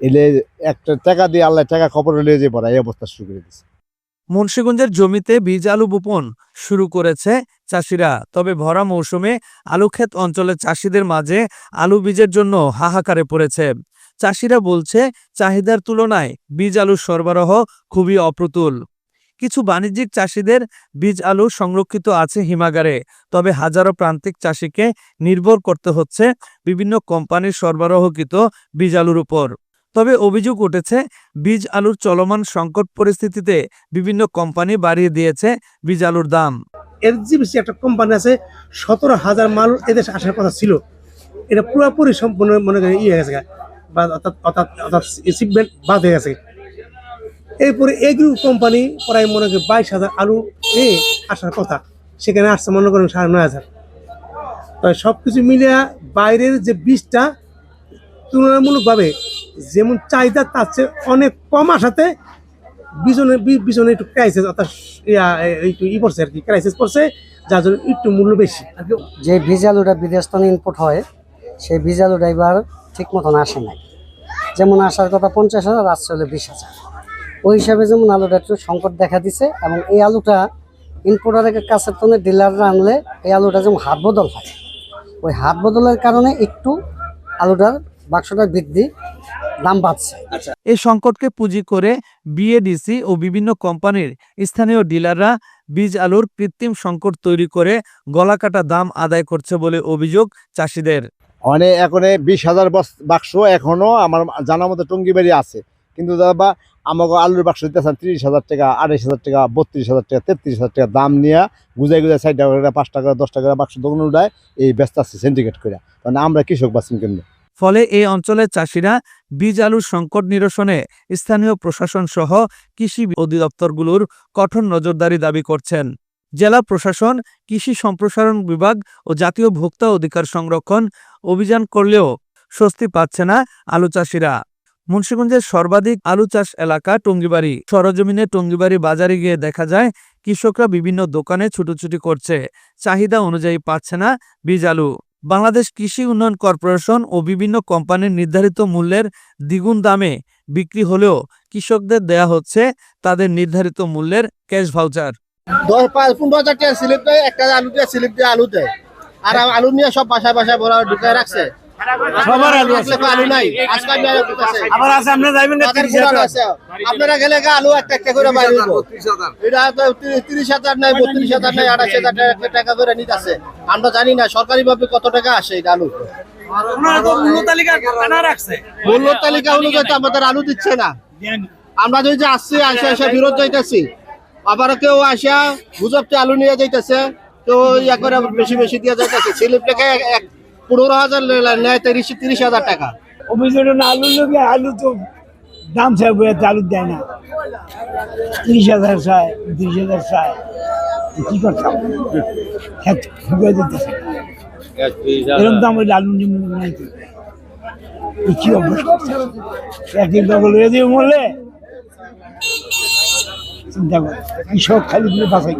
এলে একটা টাকা দিয়ে আল্লাহ টাকা খবর লিয়ে যে পড়া, এই অবস্থা শুরু করে দিচ্ছে মুন্সিগঞ্জের জমিতে বীজ আলু বপন শুরু করেছে চাষিরা, তবে ভরা মৌসুমে আলুক্ষেত অঞ্চলের চাষিদের মাঝে আলু বীজের জন্য হাহাকারে পড়েছে। চাষিরা বলছে, চাহিদার তুলনায় বীজ আলুর সরবরাহ খুবই অপ্রতুল। কিছু বাণিজ্যিক চাষিদের বীজ আলু সংরক্ষিত আছে হিমাগারে, তবে হাজারো প্রান্তিক চাষিকে নির্ভর করতে হচ্ছে বিভিন্ন কোম্পানির সরবরাহকৃত বীজ আলুর উপর। তবে অভিযোগ উঠেছে, বীজ আলুর চলমান সংকট পরিস্থিতিতে বিভিন্ন কোম্পানি বাড়িয়ে দিয়েছে বীজ আলুর দাম। বেশি একটা কোম্পানি আছে, সতেরো হাজার মাল এদেশে আসার কথা ছিল। এটা পুরোপুরি সম্পূর্ণ মনে করেন ইয়ে হয়ে গেছে অর্থাৎ অর্থাৎ অর্থাৎ বাদ হয়ে গেছে এরপরে এগ্রো কোম্পানি প্রায় মনে করেন বাইশ হাজার আলু এ আসার কথা, সেখানে আসছে মনে করেন সাড়ে নয় হাজার। তবে সব কিছু মিলিয়ে বাইরের যে বীজটা তুলনামূলকভাবে যেমন চাহিদা তার চেয়ে অনেক কম আসাতে বিজনে বিজনে একটু ক্রাইসিস অর্থাৎ একটু ই পড়ছে আর কি ক্রাইসিস পড়ছে, যার জন্য একটু মূল্য বেশি। যে বীজ আলুটা বিদেশ থেকে ইনপুট হয়, সেই বীজ আলুটা এবার ঠিক মতন আসে নাই। যেমন আসার কথা পঞ্চাশ হাজার আসছে হলে বিশ হাজার। ওই হিসাবে যেমন আলুটা একটু সংকট দেখা দিছে, এবং এই আলুটা ইনপুটারের কাছের তো ডিলাররা আনলে এই আলুটা যেমন হাত বদল হয়। ওই হাত বদলের কারণে একটু আলুটার বাক্সটার বৃদ্ধি দাম বাড়ছে। এই সংকটকে পুঁজি করে বিএডিসি ও বিভিন্ন কোম্পানির স্থানীয় ডিলাররা বীজ আলুর কৃত্রিম সংকট তৈরি করে গলাকাটা দাম আদায় করছে বলে অভিযোগ চাষিদের। অনেক এখন বিশ হাজার বস- বাক্স এখনও আমার জানা মতো টঙ্গিবাড়ি আছে। কিন্তু দাদা আমাকে আলুর বাক্স দিতেছেন তিরিশ হাজার টাকা আড়াইশ হাজার টাকা বত্রিশ হাজার টাকা তেত্রিশ হাজার টাকা দাম নিয়ে গুজাই গুজাই ষাট টাকা পাঁচ টাকা দশ টাকা বাক্স দোকান উঠায় এই ব্যস্ত আছে সিন্ডিকেট করে মানে আমরা কৃষক বাঁচিন কিন্তু ফলে এই অঞ্চলের চাষিরা বীজ আলুর সংকট নিরসনে স্থানীয় প্রশাসন সহ কৃষি অধিদপ্তরগুলোর কঠোর নজরদারি দাবি করছেন। জেলা প্রশাসন, কৃষি সম্প্রসারণ বিভাগ ও জাতীয় ভোক্তা অধিকার সংরক্ষণ অভিযান করলেও স্বস্তি পাচ্ছে না আলু চাষিরা। মুন্সিগঞ্জের সর্বাধিক আলু চাষ এলাকা টঙ্গিবাড়ি। সরজমিনে টঙ্গিবাড়ি বাজারে গিয়ে দেখা যায়, কৃষকরা বিভিন্ন দোকানে ছুটোছুটি করছে। চাহিদা অনুযায়ী পাচ্ছে না বীজ আলু। বাংলাদেশ কৃষি উন্নয়ন কর্পোরেশন ও বিভিন্ন কোম্পানির নির্ধারিত মূল্যের দ্বিগুণ দামে বিক্রি হলেও কৃষকদের দেয়া হচ্ছে তাদের নির্ধারিত মূল্যের ক্যাশ ভাউচার। দশ পাঁচ পনেরো হাজার টাকা স্লিপ দেয়, একটা আলু দিয়ে স্লিপ দিয়ে আলু দেয়। আর আলু নিয়ে সব বাসায় বাসায় ঢুকায় রাখছে। সবার আলু আছে। আলু নাই আজকাল নিয়ে আলু ঢুকাছে। আবার আছে আপনারা না আছে। গেলে গা আলু একটা একটা করে বাইরে। এটা নাই বত্রিশ হাজার নাই আঠাশ হাজার টাকা টাকা করে নিতেছে আমরা জানি না সরকারি ভাবে কত টাকা আসে এটা আলু মূল্য তালিকা অনুযায়ী তো আমাদের আলু দিচ্ছে না আমরা যদি আসছি আসে আসে বিরোধ যাইতেছি আবার কেউ আসা গুজবতে আলু নিয়ে যাইতেছে তো ইয়া করে বেশি বেশি দিয়ে যাইতেছে স্লিপ এক পনেরো হাজার নেয় তিরিশ তিরিশ হাজার টাকা। অভিযোগ আলু লোকে আলু তো দাম চাই আলু দেয় না। তিরিশ হাজার চায় তিরিশ হাজার চায় কি করতাম এরকম দাম হইলে আলু নাই তো। কি অবস্থা? একদিন দখল হয়ে দিয়ে মরলে। চিন্তা কর কৃষক খালি বাঁচাই।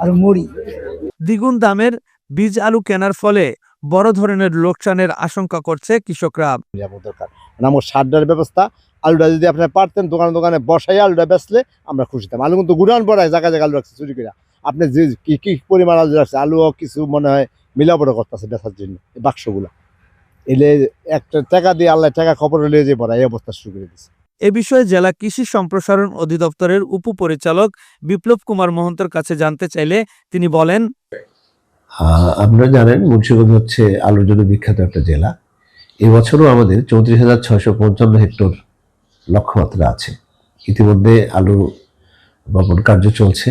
আর মরি। দ্বিগুণ দামের বীজ আলু কেনার ফলে বড় ধরনের লোকসানের আশঙ্কা করছে কৃষকরা। দরকার। মানে আমার ব্যবস্থা আলুটা যদি আপনি পারতেন দোকানে দোকানে বসাই আলুটা বেচলে আমরা খুশি হতাম। আলু কিন্তু গুড়ান পড়ায় জায়গা জায়গা আলু রাখছে চুরি করে আপনি যে কি কি পরিমাণ আলু রাখছে আলুও কিছু মনে হয় মিলাপড়া করতেছে বেচার জন্য এই বাক্সগুলা। এলে একটা টাকা দিয়ে আল্লাহ টাকা খবর লিয়ে যে পড়া এই অবস্থা শুরু করে দিচ্ছে এ বিষয়ে জেলা কৃষি সম্প্রসারণ অধিদপ্তরের উপপরিচালক বিপ্লব কুমার মহন্তের কাছে জানতে চাইলে তিনি বলেন আপনারা জানেন মুন্সিগঞ্জ হচ্ছে আলুর জন্য বিখ্যাত একটা জেলা। এবছরও আমাদের চৌত্রিশ হাজার ছয়শো পঞ্চান্ন হেক্টর লক্ষ্যমাত্রা আছে। ইতিমধ্যে আলু বপন কার্য চলছে।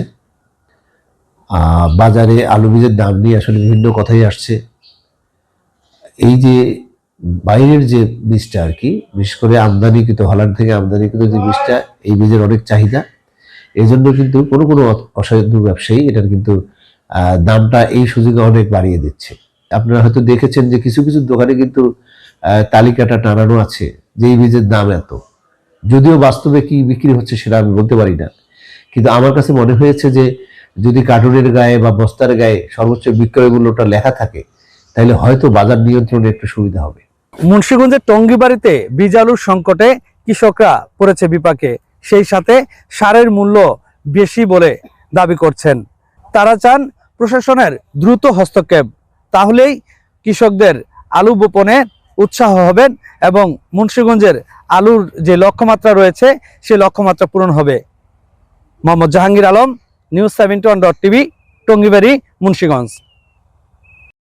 বাজারে আলু বীজের দাম নিয়ে আসলে বিভিন্ন কথাই আসছে। এই যে বাইরের যে বীজটা আর কি, বিশেষ করে আমদানিকৃত, হল্যান্ড থেকে আমদানিকৃত যে বীজটা, এই বীজের অনেক চাহিদা। এই জন্য কিন্তু কোনো কোনো অসাধু ব্যবসায়ী এটার কিন্তু দামটা এই সুযোগে অনেক বাড়িয়ে দিচ্ছে। আপনারা হয়তো দেখেছেন যে কিছু কিছু দোকানে কিন্তু তালিকাটা টানানো আছে যে এই বীজের দাম এত। যদিও বাস্তবে কি বিক্রি হচ্ছে সেটা আমি বলতে পারি না। কিন্তু আমার কাছে মনে হয়েছে যে যদি কার্টুনের গায়ে বা বস্তার গায়ে সর্বোচ্চ বিক্রয় মূল্যটা লেখা থাকে, তাহলে হয়তো বাজার নিয়ন্ত্রণে একটু সুবিধা হবে। মুন্সিগঞ্জের টঙ্গিবাড়িতে বীজ আলুর সংকটে কৃষকরা পড়েছে বিপাকে। সেই সাথে সারের মূল্য বেশি বলে দাবি করছেন তারা চান প্রশাসনের দ্রুত হস্তক্ষেপ। তাহলেই কৃষকদের আলু বোপনে উৎসাহ হবেন এবং মুন্সীগঞ্জের আলুর যে লক্ষ্যমাত্রা রয়েছে, সে লক্ষ্যমাত্রা পূরণ হবে। Mohammad Jahangir Alam, news seventy one dot TV, Tongibari, Munshiganj.